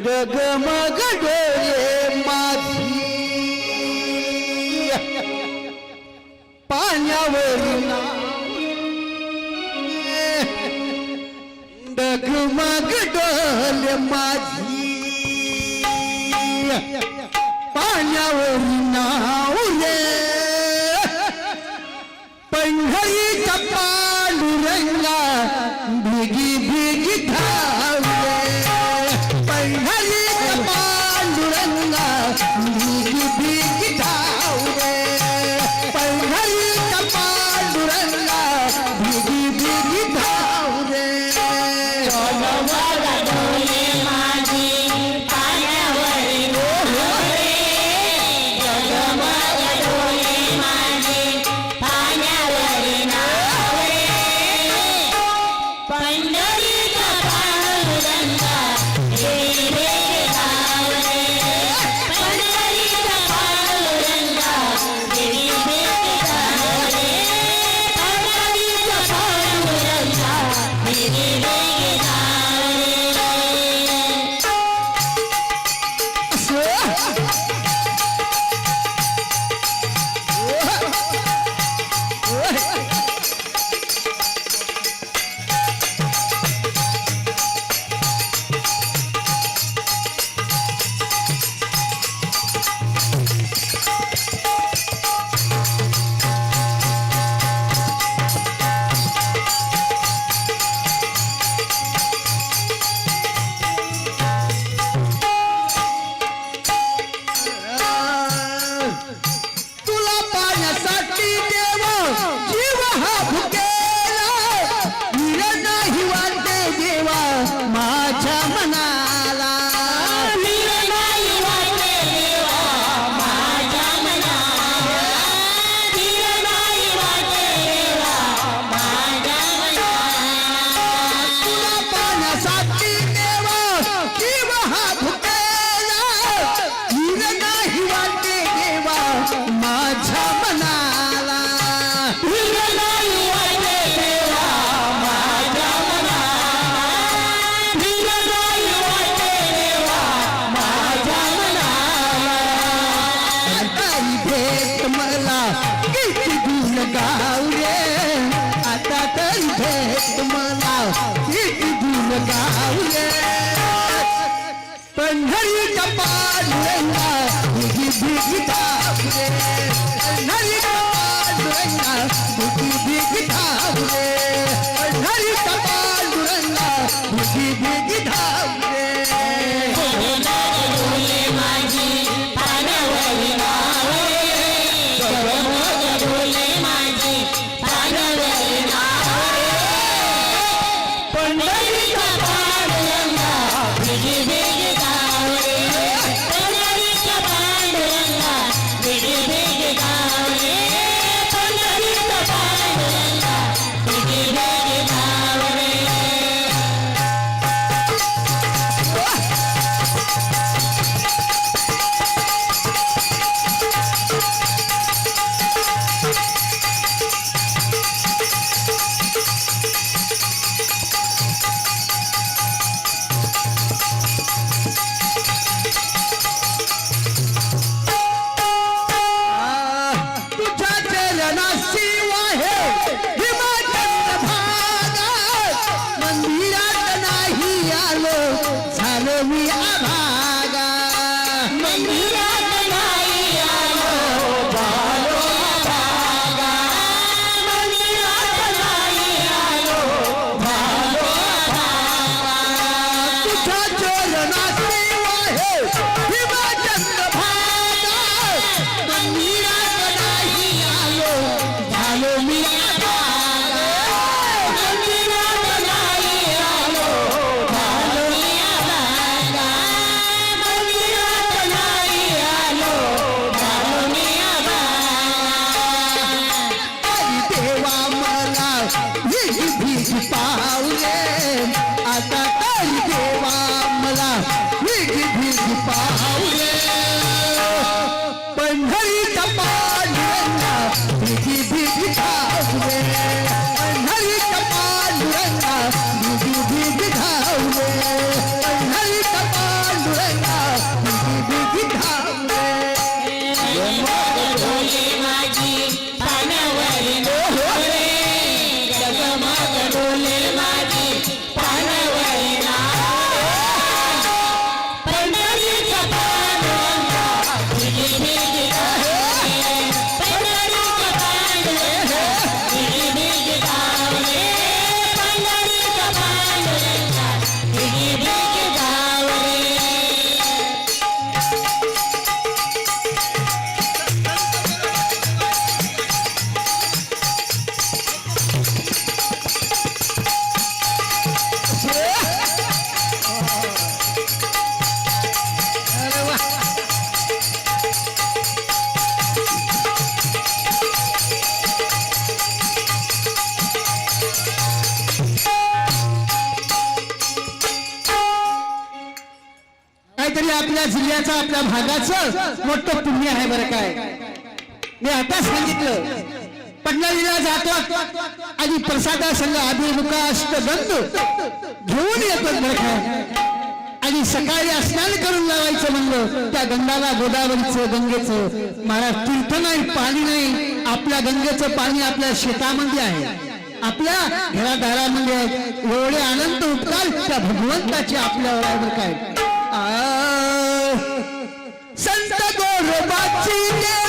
जगमग डोळे माझी पाण्यावर डगमग डोळे माझी पाण्यावर नाव रे पंढरीचा पांडुरंगा पान गावले. पंढरीच्या पांडुरंगा भुगी भीगी धावले Hallelujah. जाऊ आता तरी देवा मला भीक भीक पाहू दे पंढरी पांडुरंगा भीगी भीग धाऊ दे पंढरी पांडुरंगा भीगी भीग धाऊ पंढरी पांडुरंगा काहीतरी आपल्या जिल्ह्याचं आपल्या भागाचं मोठं पुण्य आहे बरं काय. मी आता सांगितलं. पंढरीला जातो. आणि प्रसादा संघ अभिमुखा अष्टगंध घेऊन येतो बरं काय आणि सकाळी स्नान करून लावायचं म्हणलं त्या गंगाला गोदावरीचं गंगेचं. महाराज तीर्थ नाही पाणी नाही. आपल्या गंगेचं पाणी आपल्या शेतामध्ये आहे. आपल्या घरादारामध्ये एवढे अनंत उपकार त्या भगवंताचे आपल्यावर आहे बरं काय. गोरोबाची देव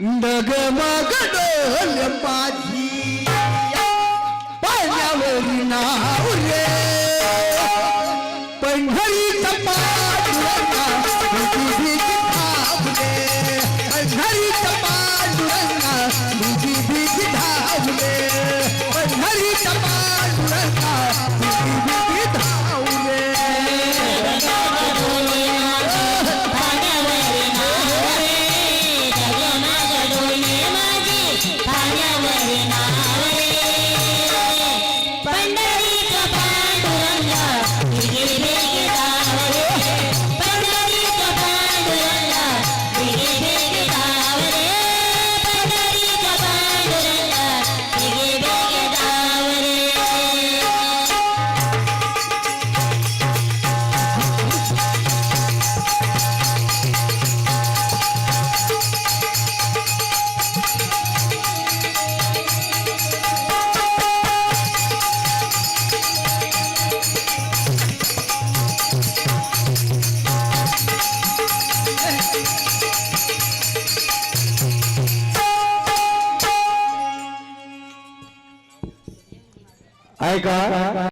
डगमग डोल माझी पाण्यावरी ना का